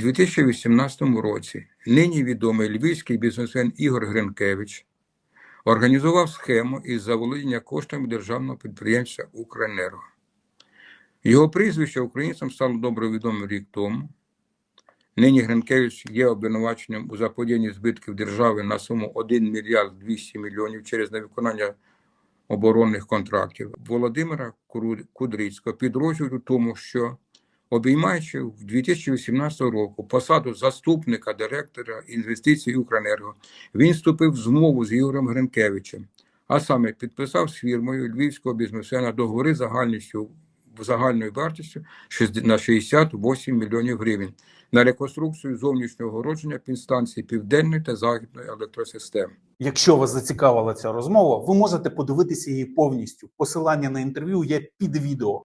2018 році нині відомий львівський бізнесмен Ігор Гринкевич організував схему із заволодіння коштами державного підприємства Укренерго. Його прізвище українцям стало добре відомо рік тому. Нині Гринкевич є обвинуваченням у заподіянні збитків держави на суму 1 мільярд 200 мільйонів через невиконання оборонних контрактів. Володимира Кудрицького підрозділу тому, що обіймаючи в 2018 року посаду заступника директора інвестицій Укренерго, він вступив в змову з Ігорем Гринкевичем, а саме підписав з фірмою львівського бізнесмена договори загальністю загальною вартістю 60 на 68 мільйонів гривень на реконструкцію зовнішнього огородження підстанцій південної та західної електросистем. Якщо вас зацікавила ця розмова, ви можете подивитися її повністю. Посилання на інтерв'ю є під відео.